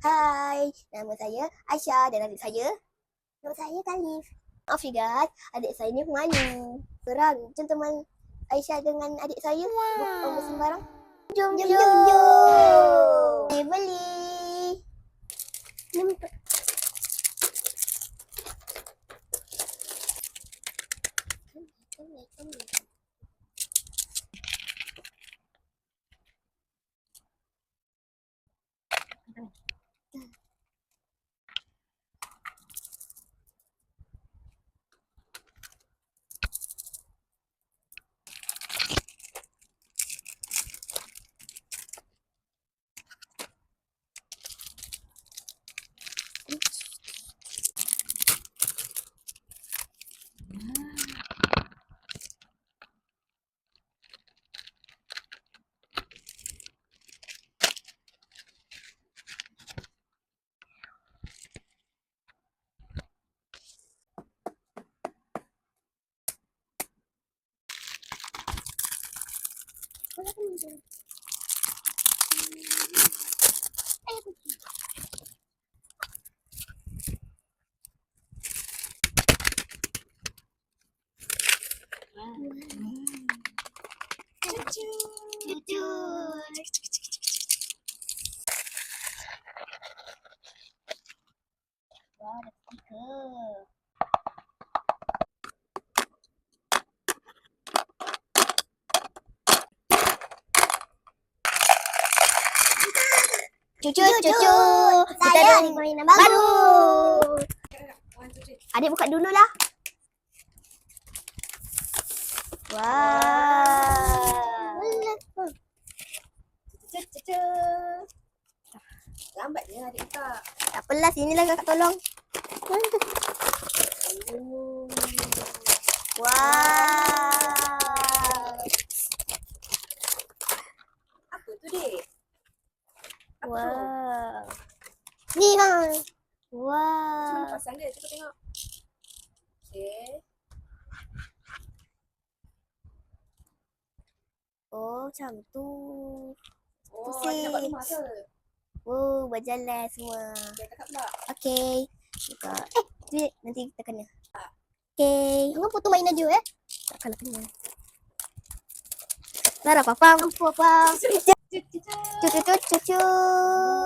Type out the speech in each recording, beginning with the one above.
Hai, nama saya Aisyah dan adik saya nama saya Talif. Maaf ya guys, adik saya ni pemalu. Serang macam teman Aisyah dengan adik saya. Bukan bersembarang. Jom, jom, jom, jom. Beli, beli. Nampak. Jujur. Wah, ada stiker. Cucu, cucu, kita ada mainan baru. Adik buka dulu lah. Wow. Lambat je adik buka. Tak apalah, sinilah kakak tolong. Wow. Apa tu dek? Apa tu? Wow. Ni mana Wow. pasang dia? Cuba tengok. Okay. Oh, macam tu. Oh, Pusing. dia dapat rumah ke? Oh, berjalan semua. Dia cakap pula. Buka. Eh, duit nanti kita kena. Okey. Jangan foto mainan je eh. Takkanlah kena. Lara papa. Mampu apa? Cucu cucu cucu.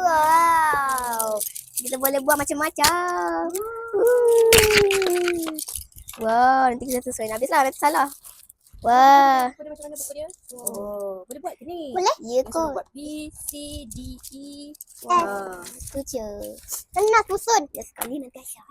Wow. Kita boleh buat macam-macam. Wow, nanti kita sesuai. Habislah, nanti salah. Wah. Buku dia macam mana buku dia? Oh. Boleh buat ke ni? Boleh? Ya Macam kot. buat B, C, D, E. Wah. Itu je. Senang susun. Ya sekali nanti Aisyah.